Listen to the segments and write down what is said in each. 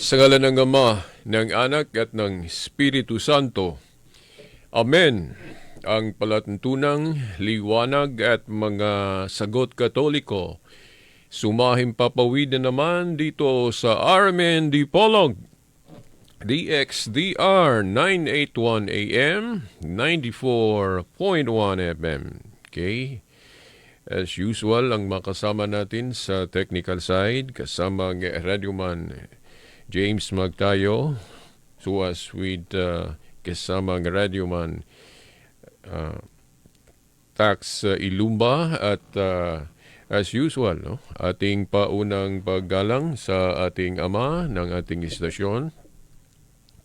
Sa ngala ng Ama, ng Anak at ng Espiritu Santo. Amen. Ang palatuntunang liwanag at mga sagot katoliko. Sumahim papawid na naman dito sa RMN Dipolog. DXDR 981 AM, 94.1 FM. Okay? As usual, ang makasama natin sa technical side, kasama ang radyoman James Magtayo, so as with uh, kasama ang radyoman uh, Tax uh, Ilumba at uh, as usual, no, ating paunang paggalang sa ating ama ng ating istasyon,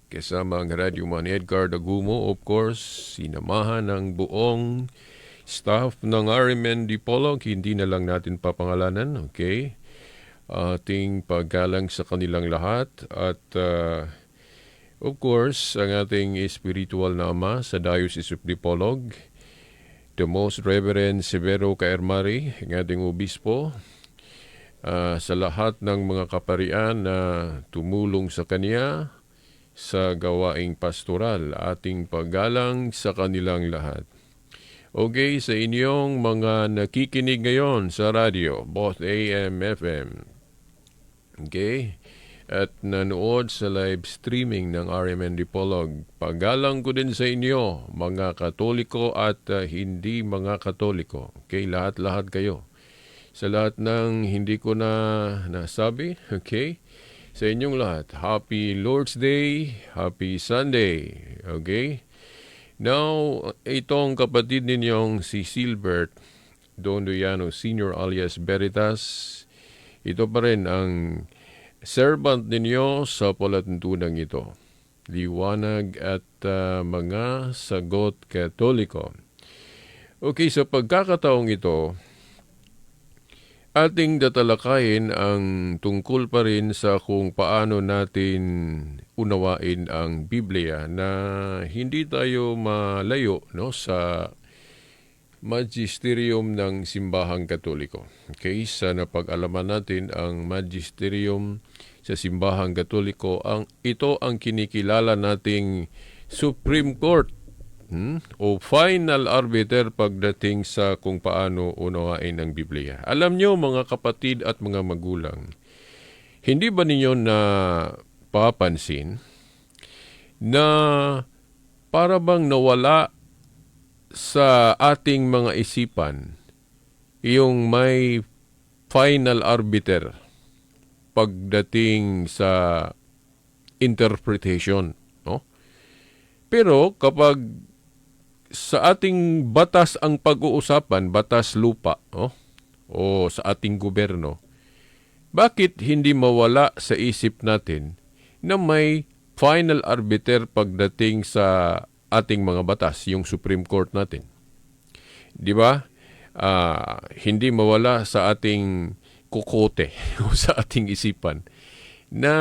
kasama ang radyoman Edgar Dagumo, of course, sinamahan ng buong staff ng RMN Dipolog, hindi na lang natin papangalanan, okay? Ating paggalang sa kanilang lahat at uh, of course, ang ating spiritual na ama sa Diocese of Dipolog, the Most Reverend Severo Caermari, ang ating obispo, uh, sa lahat ng mga kaparian na tumulong sa kanya sa gawaing pastoral, ating paggalang sa kanilang lahat. Okay, sa inyong mga nakikinig ngayon sa radio, both AM, FM, okay, at nanood sa live streaming ng RMN Dipolog, paggalang ko din sa inyo, mga katoliko at uh, hindi mga katoliko. Okay, lahat-lahat kayo. Sa lahat ng hindi ko na nasabi, okay, sa inyong lahat, Happy Lord's Day, Happy Sunday, okay? Now, itong kapatid ninyong si Silbert Don Duyano Sr. alias Veritas, ito pa rin ang servant ninyo sa palatuntunang ito. Liwanag at uh, mga sagot katoliko. Okay, sa pagkakataong ito, ating tatalakayin ang tungkol pa rin sa kung paano natin unawain ang Biblia na hindi tayo malayo no sa magisterium ng simbahang katoliko. Okay, sa napag-alaman natin ang magisterium sa simbahang katoliko, ang ito ang kinikilala nating Supreme Court hmm? o final arbiter pagdating sa kung paano unawain ang Biblia. Alam nyo mga kapatid at mga magulang, hindi ba ninyo na papansin na para bang nawala sa ating mga isipan yung may final arbiter pagdating sa interpretation, no? Pero kapag sa ating batas ang pag-uusapan, batas lupa, no? o sa ating gobyerno, bakit hindi mawala sa isip natin na may final arbiter pagdating sa ating mga batas, yung Supreme Court natin? Di ba? Uh, hindi mawala sa ating kukote o sa ating isipan na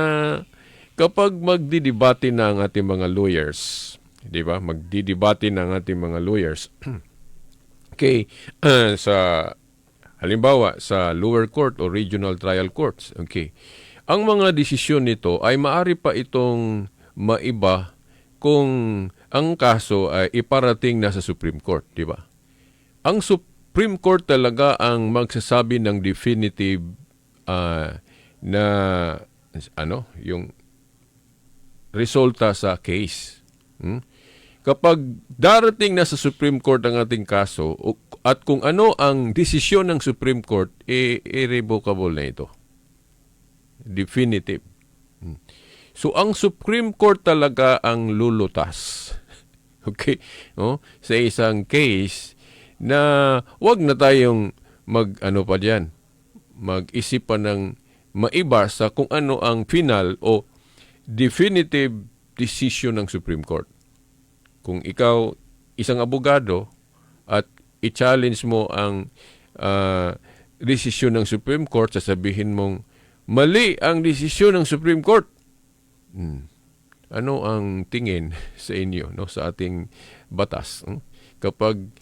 kapag magdidebate na ang ating mga lawyers, di ba? Magdidebate na ang ating mga lawyers. okay, uh, sa halimbawa sa lower court o regional trial courts, okay. Ang mga desisyon nito ay maari pa itong maiba kung ang kaso ay iparating na sa Supreme Court, di ba? Ang Supreme Court talaga ang magsasabi ng definitive uh, na ano, yung resulta sa case. Hmm? Kapag darating na sa Supreme Court ang ating kaso at kung ano ang desisyon ng Supreme Court, e irrevocable na ito. Definitive. Hmm. So ang Supreme Court talaga ang lulutas. Okay? No? Sa isang case na wag na tayong mag ano pa diyan. Mag-isip pa ng maiba sa kung ano ang final o definitive decision ng Supreme Court. Kung ikaw isang abogado at i-challenge mo ang uh, desisyon ng Supreme Court, sasabihin mong mali ang desisyon ng Supreme Court. Hmm. Ano ang tingin sa inyo no sa ating batas? Hmm? Kapag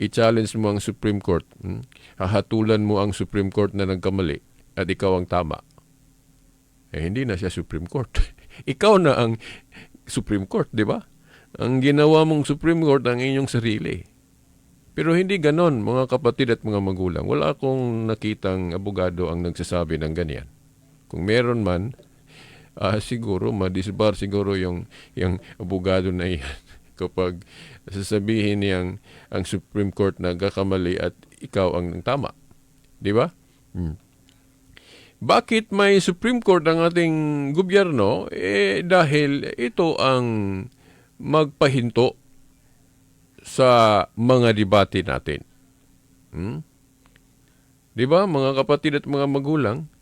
i-challenge mo ang Supreme Court, hmm? hahatulan mo ang Supreme Court na nagkamali at ikaw ang tama. eh hindi na siya Supreme Court. Ikaw na ang Supreme Court, di ba? Ang ginawa mong Supreme Court ang inyong sarili. Pero hindi ganon, mga kapatid at mga magulang. Wala akong nakitang abogado ang nagsasabi ng ganyan. Kung meron man, ah, siguro, madisbar siguro yung, yung abogado na yan kapag sasabihin niyang ang Supreme Court nagkakamali at ikaw ang tama. Di ba? Hmm. Bakit may Supreme Court ang ating gobyerno? Eh dahil ito ang magpahinto sa mga debate natin. Hmm? Di ba, mga kapatid at mga magulang?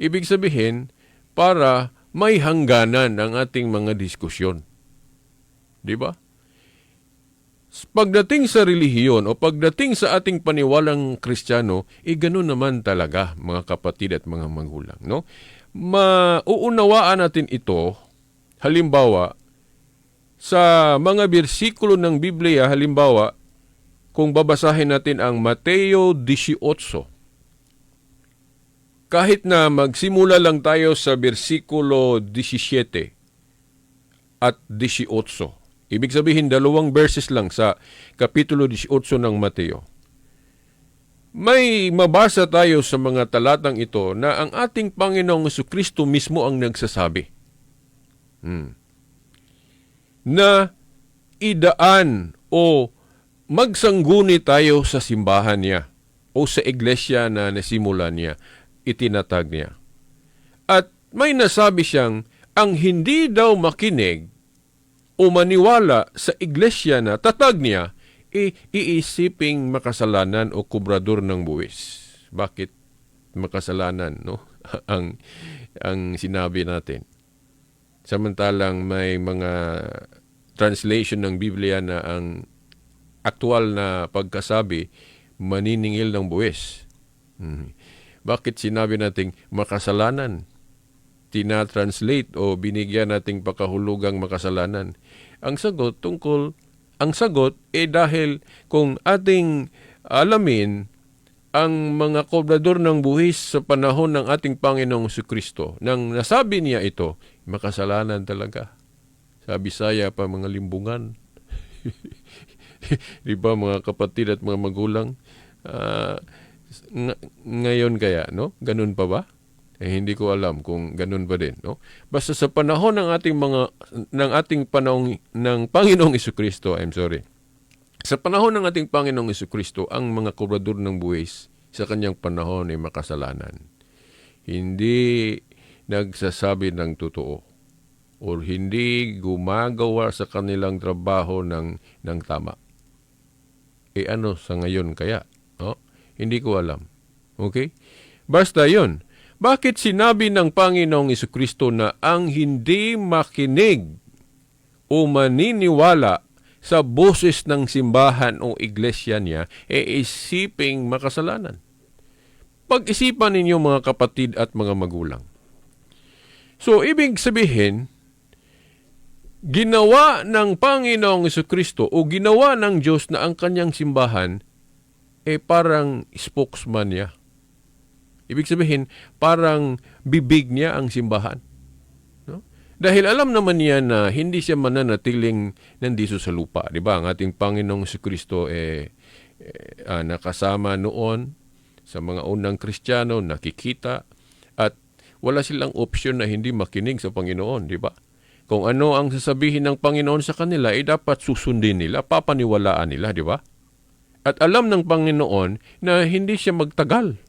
Ibig sabihin, para may hangganan ang ating mga diskusyon. Di ba? Pagdating sa relihiyon o pagdating sa ating paniwalang kristyano, eh ganun naman talaga mga kapatid at mga magulang. No? Mauunawaan natin ito, halimbawa, sa mga bersikulo ng Biblia, halimbawa, kung babasahin natin ang Mateo 18, kahit na magsimula lang tayo sa bersikulo 17 at 18, ibig sabihin dalawang verses lang sa Kapitulo 18 ng Mateo, may mabasa tayo sa mga talatang ito na ang ating Panginoong Kristo mismo ang nagsasabi. Hmm na idaan o magsangguni tayo sa simbahan niya o sa iglesia na nasimula niya, itinatag niya. At may nasabi siyang ang hindi daw makinig o maniwala sa iglesia na tatag niya, e iisiping makasalanan o kubrador ng buwis. Bakit makasalanan, no? ang ang sinabi natin. Samantalang may mga translation ng Biblia na ang aktual na pagkasabi, maniningil ng buwis. Hmm. Bakit sinabi nating makasalanan? Tina-translate o binigyan nating pakahulugang makasalanan. Ang sagot tungkol, ang sagot eh dahil kung ating alamin ang mga kobrador ng buhis sa panahon ng ating Panginoong Kristo. Nang nasabi niya ito, makasalanan talaga. Sa Bisaya pa mga limbungan. Di ba mga kapatid at mga magulang? Uh, ngayon kaya, no? Ganun pa ba? Eh, hindi ko alam kung ganun ba din, no? Basta sa panahon ng ating mga ng ating panahon ng Panginoong Kristo, I'm sorry sa panahon ng ating Panginoong Kristo, ang mga kobrador ng buwis sa kanyang panahon ay makasalanan. Hindi nagsasabi ng totoo o hindi gumagawa sa kanilang trabaho ng, ng tama. E ano sa ngayon kaya? Hindi ko alam. Okay? Basta yon. Bakit sinabi ng Panginoong Kristo na ang hindi makinig o maniniwala sa boses ng simbahan o iglesia niya, e isiping makasalanan. Pag-isipan ninyo mga kapatid at mga magulang. So, ibig sabihin, ginawa ng Panginoong Kristo o ginawa ng Diyos na ang kanyang simbahan, eh parang spokesman niya. Ibig sabihin, parang bibig niya ang simbahan. Dahil alam naman niya na hindi siya mananatiling nandiso sa lupa. Di ba? Ang ating Panginoong si Kristo eh, eh ah, nakasama noon sa mga unang Kristiyano, nakikita at wala silang opsyon na hindi makinig sa Panginoon, di ba? Kung ano ang sasabihin ng Panginoon sa kanila, eh dapat susundin nila, papaniwalaan nila, di ba? At alam ng Panginoon na hindi siya magtagal.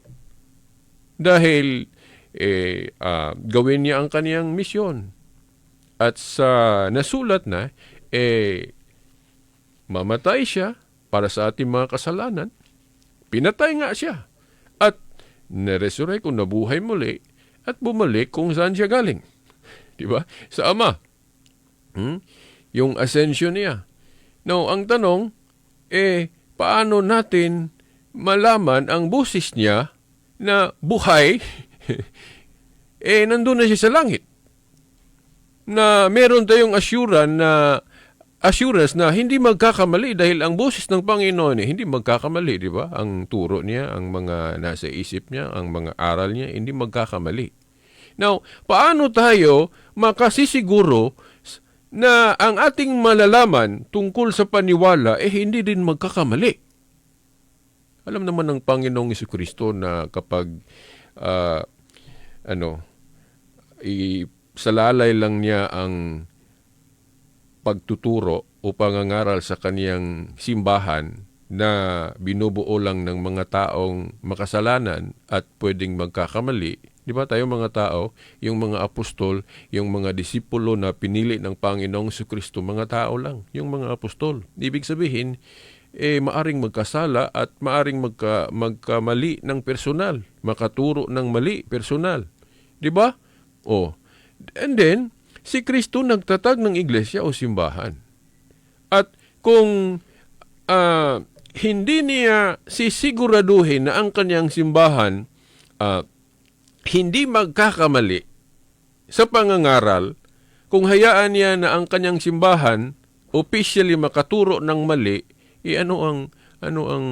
Dahil eh, uh, gawin niya ang kaniyang misyon at sa nasulat na, eh, mamatay siya para sa ating mga kasalanan. Pinatay nga siya. At naresurrect kung nabuhay muli at bumalik kung saan siya galing. Di ba? Sa Ama. Hmm? Yung ascension niya. Now, ang tanong, eh, paano natin malaman ang busis niya na buhay, eh, nandun na siya sa langit? na meron tayong assurance na assurance na hindi magkakamali dahil ang boses ng Panginoon eh, hindi magkakamali, di ba? Ang turo niya, ang mga nasa isip niya, ang mga aral niya, hindi magkakamali. Now, paano tayo makasisiguro na ang ating malalaman tungkol sa paniwala eh hindi din magkakamali? Alam naman ng Panginoong Yesu Kristo na kapag ah, ano salalay lang niya ang pagtuturo o pangangaral sa kaniyang simbahan na binubuo lang ng mga taong makasalanan at pwedeng magkakamali. Di ba tayo mga tao, yung mga apostol, yung mga disipulo na pinili ng Panginoong Kristo, mga tao lang, yung mga apostol. Ibig sabihin, eh, maaring magkasala at maaring magka, magkamali ng personal, makaturo ng mali personal. Di ba? Oh. And then, si Kristo nagtatag ng iglesia o simbahan. At kung ah, hindi niya sisiguraduhin na ang kanyang simbahan ah, hindi magkakamali sa pangangaral, kung hayaan niya na ang kanyang simbahan officially makaturo ng mali, eh ano ang ano ang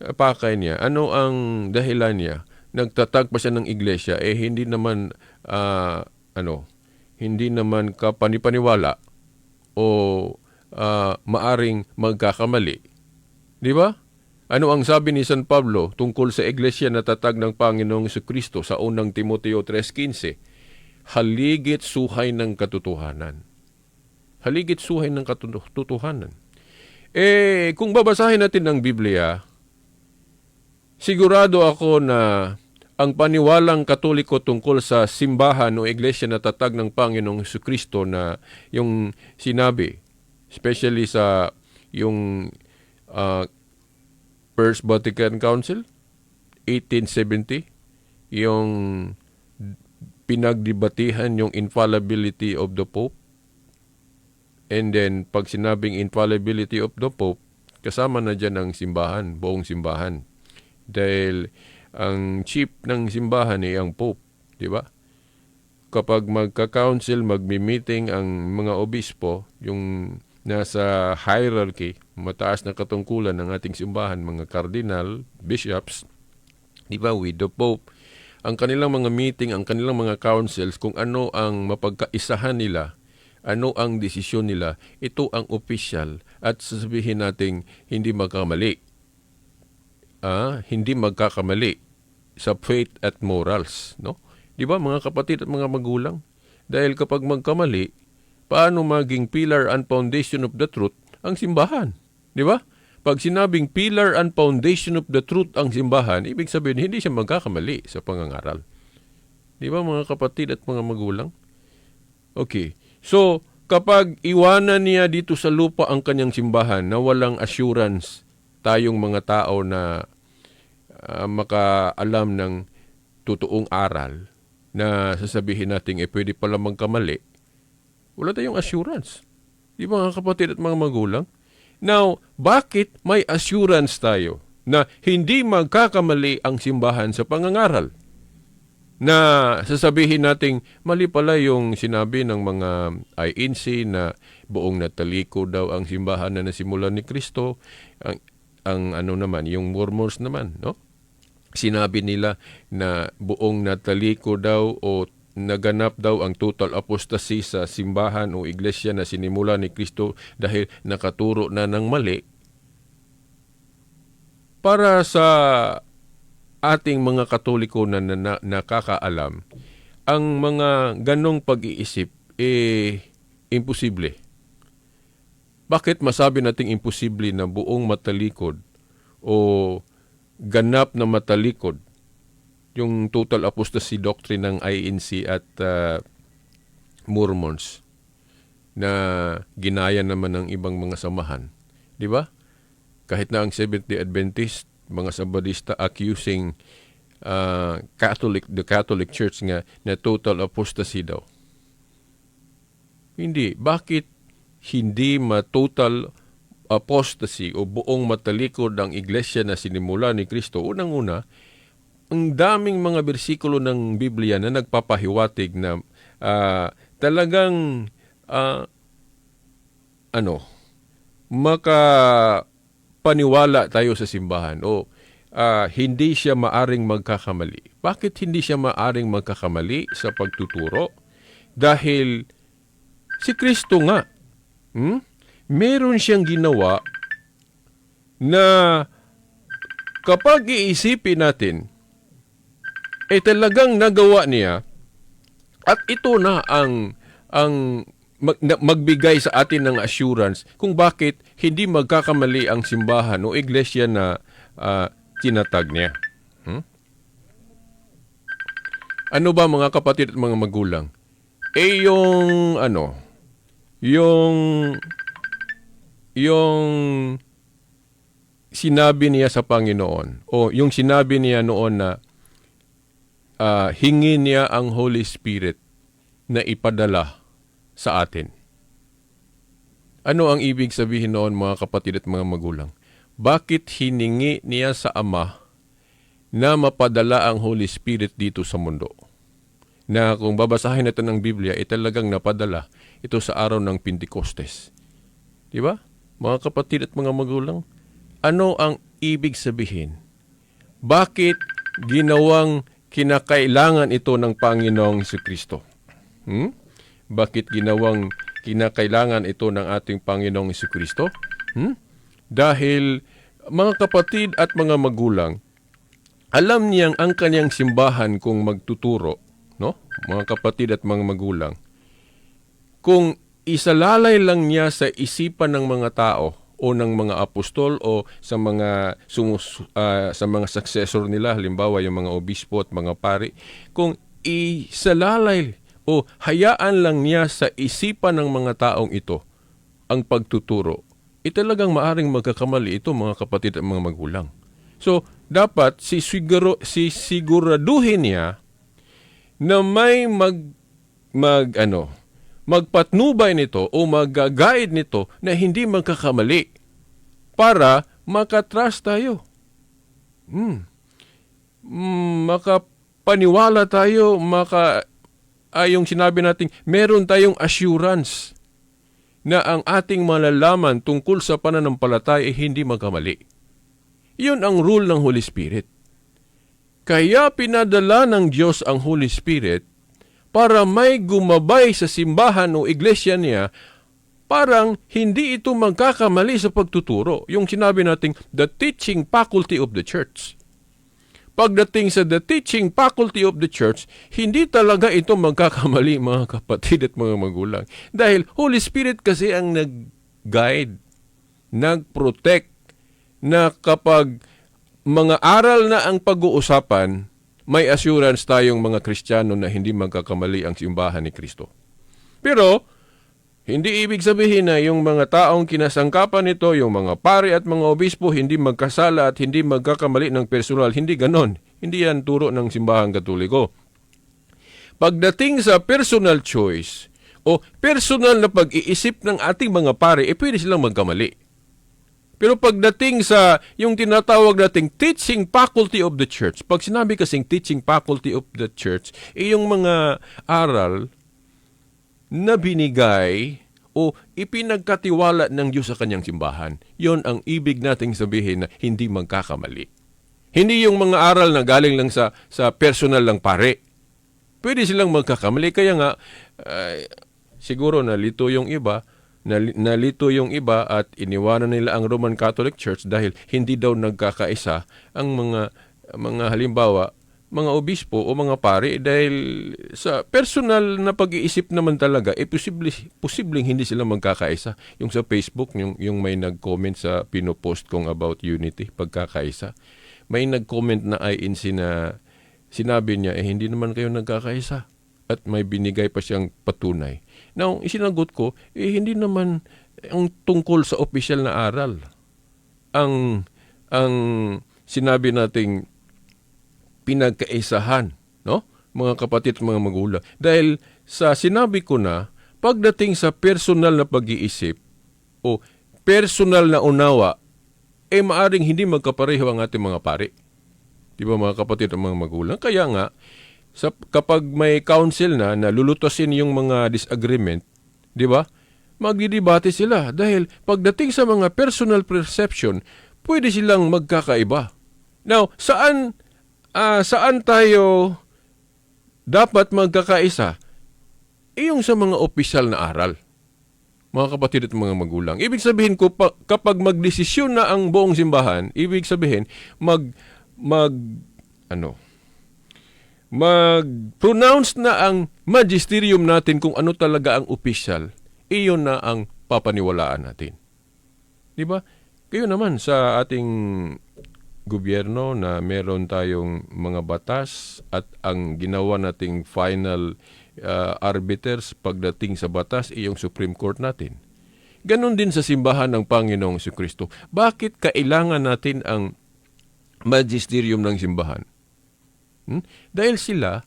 ah, pakay niya? Ano ang dahilan niya? Nagtatag siya ng iglesia eh hindi naman ah, ano, hindi naman kapanipaniwala o ah, maaring magkakamali. Di ba? Ano ang sabi ni San Pablo tungkol sa iglesia na tatag ng Panginoong Kristo sa unang Timoteo 3.15? Haligit suhay ng katotohanan. Haligit suhay ng katotohanan. Eh, kung babasahin natin ang Biblia, sigurado ako na ang paniwalang katoliko tungkol sa simbahan o iglesia na tatag ng Panginoong Kristo na yung sinabi, especially sa yung uh, First Vatican Council, 1870, yung pinagdibatihan yung infallibility of the Pope. And then, pag sinabing infallibility of the Pope, kasama na dyan ang simbahan, buong simbahan. Dahil ang chief ng simbahan ay ang Pope, di ba? Kapag magka-council, magmi-meeting ang mga obispo, yung nasa hierarchy, mataas na katungkulan ng ating simbahan, mga cardinal, bishops, di ba, with the Pope, ang kanilang mga meeting, ang kanilang mga councils, kung ano ang mapagkaisahan nila, ano ang desisyon nila, ito ang official at sasabihin nating hindi magkamali. Ah, hindi magkakamali sa faith at morals, no? Di ba mga kapatid at mga magulang? Dahil kapag magkamali, paano maging pillar and foundation of the truth ang simbahan? Di ba? Pag sinabing pillar and foundation of the truth ang simbahan, ibig sabihin hindi siya magkakamali sa pangangaral. Di ba mga kapatid at mga magulang? Okay. So, kapag iwanan niya dito sa lupa ang kanyang simbahan na walang assurance tayong mga tao na uh, makaalam ng totoong aral na sasabihin natin eh pwede pala magkamali, wala tayong assurance. Di ba mga kapatid at mga magulang? Now, bakit may assurance tayo na hindi magkakamali ang simbahan sa pangangaral? Na sasabihin nating mali pala yung sinabi ng mga INC na buong nataliko daw ang simbahan na nasimulan ni Kristo. Ang, ang ano naman, yung Mormons naman, no? Sinabi nila na buong nataliko daw o naganap daw ang total apostasy sa simbahan o iglesia na sinimula ni Kristo dahil nakaturo na ng mali para sa ating mga katoliko na, na, na nakakaalam ang mga ganong pag-iisip eh imposible. Bakit masabi nating imposible na buong matalikod o ganap na matalikod yung total apostasy doctrine ng INC at uh, Mormons na ginaya naman ng ibang mga samahan. Di ba? Kahit na ang Seventh-day Adventist, mga Sabadista accusing uh, Catholic, the Catholic Church nga na total apostasy daw. Hindi. Bakit hindi ma-total apostasy o buong matalikod ang iglesia na sinimula ni Kristo? Unang-una, ang daming mga bersikulo ng Biblia na nagpapahiwatig na uh, talagang uh, ano maka paniwala tayo sa simbahan o ah, hindi siya maaring magkakamali. Bakit hindi siya maaring magkakamali sa pagtuturo? Dahil si Kristo nga, hmm? meron siyang ginawa na kapag iisipin natin, eh talagang nagawa niya at ito na ang ang mag, magbigay sa atin ng assurance kung bakit hindi magkakamali ang simbahan o iglesia na ah, tinatag niya. Hmm? Ano ba mga kapatid at mga magulang? Eh yung ano, yung yung sinabi niya sa Panginoon o yung sinabi niya noon na ah, hingin niya ang Holy Spirit na ipadala sa atin. Ano ang ibig sabihin noon mga kapatid at mga magulang? Bakit hiningi niya sa Ama na mapadala ang Holy Spirit dito sa mundo? Na kung babasahin natin ang Biblia, ay talagang napadala ito sa araw ng Pentecostes. Di ba? Mga kapatid at mga magulang, ano ang ibig sabihin? Bakit ginawang kinakailangan ito ng Panginoong si Kristo? Hmm? Bakit ginawang kinakailangan ito ng ating Panginoong si Kristo? Hmm? Dahil mga kapatid at mga magulang, alam niyang ang kanyang simbahan kung magtuturo, no? Mga kapatid at mga magulang, kung isalalay lang niya sa isipan ng mga tao o ng mga apostol o sa mga sumus, ah, sa mga successor nila halimbawa yung mga obispo at mga pari kung isalalay o hayaan lang niya sa isipan ng mga taong ito ang pagtuturo eh talagang maaring magkakamali ito mga kapatid at mga magulang. So dapat si siguro si siguraduhin niya na may mag mag ano magpatnubay nito o mag-guide nito na hindi magkakamali para makatrust tayo. Hmm. Mm, makapaniwala tayo, maka ay yung sinabi natin, meron tayong assurance na ang ating malalaman tungkol sa pananampalataya ay hindi magkamali. Iyon ang rule ng Holy Spirit. Kaya pinadala ng Diyos ang Holy Spirit para may gumabay sa simbahan o iglesia niya parang hindi ito magkakamali sa pagtuturo. Yung sinabi nating the teaching faculty of the church. Pagdating sa the teaching faculty of the church, hindi talaga ito magkakamali mga kapatid at mga magulang. Dahil Holy Spirit kasi ang nag-guide, nag-protect, na kapag mga aral na ang pag-uusapan, may assurance tayong mga Kristiyano na hindi magkakamali ang simbahan ni Kristo. Pero, hindi ibig sabihin na yung mga taong kinasangkapan nito, yung mga pari at mga obispo, hindi magkasala at hindi magkakamali ng personal. Hindi ganon. Hindi yan turo ng simbahan katoliko. Pagdating sa personal choice o personal na pag-iisip ng ating mga pari, eh pwede silang magkamali. Pero pagdating sa yung tinatawag nating teaching faculty of the church, pag sinabi kasing teaching faculty of the church, eh yung mga aral na binigay o ipinagkatiwala ng Diyos sa kanyang simbahan. Yon ang ibig nating sabihin na hindi magkakamali. Hindi yung mga aral na galing lang sa, sa personal lang pare. Pwede silang magkakamali. Kaya nga, ay, siguro nalito yung iba, nali- nalito yung iba at iniwanan nila ang Roman Catholic Church dahil hindi daw nagkakaisa ang mga mga halimbawa mga obispo o mga pari dahil sa personal na pag-iisip naman talaga eh posible posibleng hindi sila magkakaisa. Yung sa Facebook yung yung may nag-comment sa pinopost kong about unity pagkakaisa. May nag-comment na INC na sinabi niya eh hindi naman kayo nagkakaisa. At may binigay pa siyang patunay. Now isinagot ko eh hindi naman ang tungkol sa opisyal na aral ang ang sinabi nating pinagkaisahan, no? Mga kapatid at mga magulang. Dahil sa sinabi ko na, pagdating sa personal na pag-iisip o personal na unawa, eh maaring hindi magkapareho ang ating mga pari. Di ba mga kapatid at mga magulang? Kaya nga, sa, kapag may council na na lulutasin yung mga disagreement, di ba? Magdidebate sila dahil pagdating sa mga personal perception, pwede silang magkakaiba. Now, saan ah, saan tayo dapat magkakaisa? Iyong sa mga opisyal na aral. Mga kapatid at mga magulang. Ibig sabihin ko, pa, kapag magdesisyon na ang buong simbahan, ibig sabihin, mag, mag, ano, mag-pronounce na ang magisterium natin kung ano talaga ang opisyal, iyon na ang papaniwalaan natin. Di ba? Kayo naman sa ating gobyerno na meron tayong mga batas at ang ginawa nating final uh, arbiters pagdating sa batas iyong Supreme Court natin. Ganon din sa simbahan ng Panginoong si Kristo. Bakit kailangan natin ang magisterium ng simbahan? Hmm? Dahil sila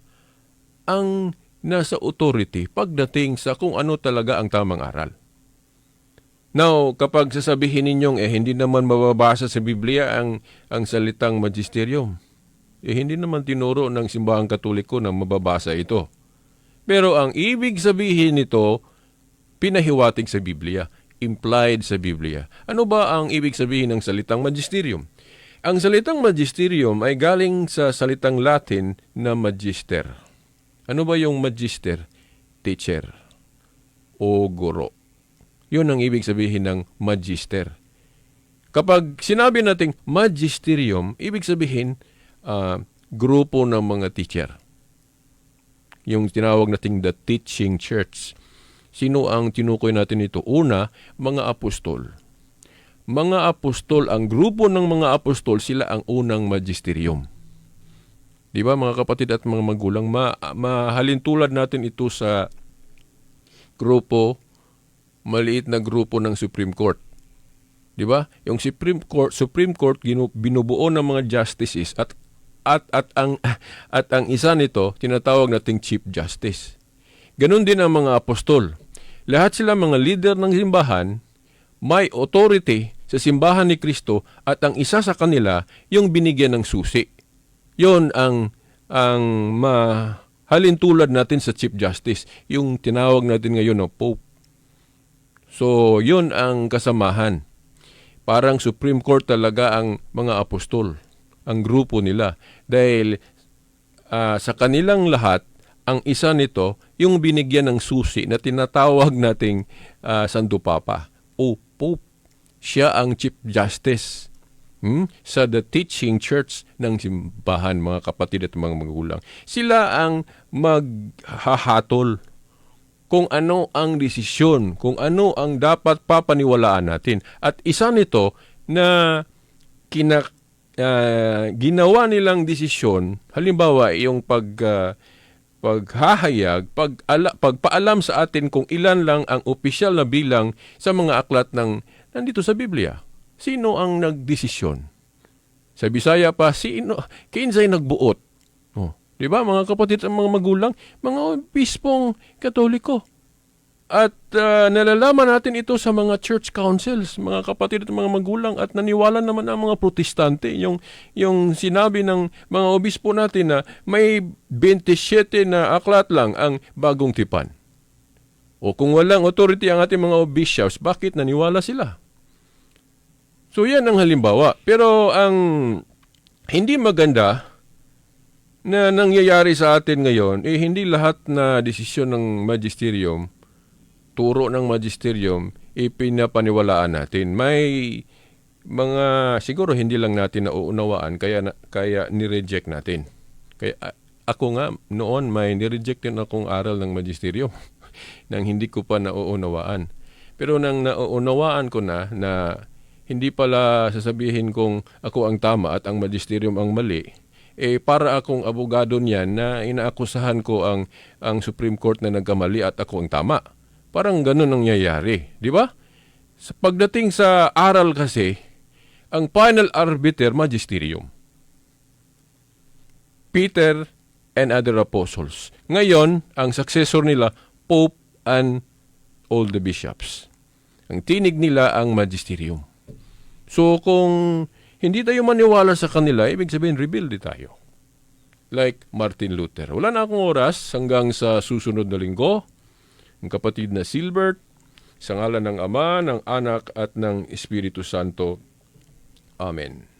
ang nasa authority pagdating sa kung ano talaga ang tamang aral. Now, kapag sasabihin ninyong eh hindi naman mababasa sa Biblia ang ang salitang magisterium, eh hindi naman tinuro ng simbahang katoliko na mababasa ito. Pero ang ibig sabihin nito, pinahiwatig sa Biblia, implied sa Biblia. Ano ba ang ibig sabihin ng salitang magisterium? Ang salitang magisterium ay galing sa salitang Latin na magister. Ano ba yung magister? Teacher o guro. Yun ang ibig sabihin ng magister. Kapag sinabi nating magisterium, ibig sabihin ah, grupo ng mga teacher. Yung tinawag nating the teaching church. Sino ang tinukoy natin ito? Una, mga apostol. Mga apostol, ang grupo ng mga apostol, sila ang unang magisterium. Di ba mga kapatid at mga magulang, ma mahalin tulad natin ito sa grupo, maliit na grupo ng Supreme Court. Di ba? Yung Supreme Court, Supreme Court binubuo ng mga justices at at at ang at ang isa nito tinatawag nating Chief Justice. Ganon din ang mga apostol. Lahat sila mga leader ng simbahan, may authority sa simbahan ni Kristo at ang isa sa kanila yung binigyan ng susi. Yon ang ang mahalin tulad natin sa Chief Justice, yung tinawag natin ngayon no Pope. So, yun ang kasamahan. Parang Supreme Court talaga ang mga apostol, ang grupo nila. Dahil ah, sa kanilang lahat, ang isa nito, yung binigyan ng susi na tinatawag nating ah, Santo Papa o Pope. Siya ang Chief Justice hmm, sa the teaching church ng simbahan, mga kapatid at mga magulang. Sila ang maghahatol kung ano ang desisyon, kung ano ang dapat papaniwalaan natin. At isa nito na kina, ah, ginawa nilang desisyon, halimbawa yung pag ah, paghahayag, pag pagpaalam sa atin kung ilan lang ang opisyal na bilang sa mga aklat ng nandito sa Biblia. Sino ang nagdesisyon? Sa Bisaya pa, sino? Kinsay nagbuot? Di ba mga kapatid at mga magulang, mga obispong katoliko. At ah, nalalaman natin ito sa mga church councils, mga kapatid at mga magulang at naniwala naman ang mga protestante. Yung, yung sinabi ng mga obispo natin na may 27 na aklat lang ang bagong tipan. O kung walang authority ang ating mga bishops, bakit naniwala sila? So yan ang halimbawa. Pero ang hindi maganda na nangyayari sa atin ngayon, eh hindi lahat na desisyon ng magisterium, turo ng magisterium, ipinapaniwalaan natin. May mga siguro hindi lang natin nauunawaan kaya na, kaya ni-reject natin. Kaya ako nga noon may ni-reject din akong aral ng magisterium nang hindi ko pa nauunawaan. Pero nang nauunawaan ko na na hindi pala sasabihin kong ako ang tama at ang magisterium ang mali, eh para akong abogado niyan na inaakusahan ko ang ang Supreme Court na nagkamali at ako ang tama. Parang ganun ang nangyayari, di ba? Sa pagdating sa aral kasi, ang final arbiter magisterium. Peter and other apostles. Ngayon, ang successor nila, Pope and all the bishops. Ang tinig nila ang magisterium. So kung hindi tayo maniwala sa kanila, ibig sabihin rebelde tayo. Like Martin Luther. Wala na akong oras hanggang sa susunod na linggo. Ang kapatid na Silbert, sa ngalan ng Ama, ng Anak at ng Espiritu Santo. Amen.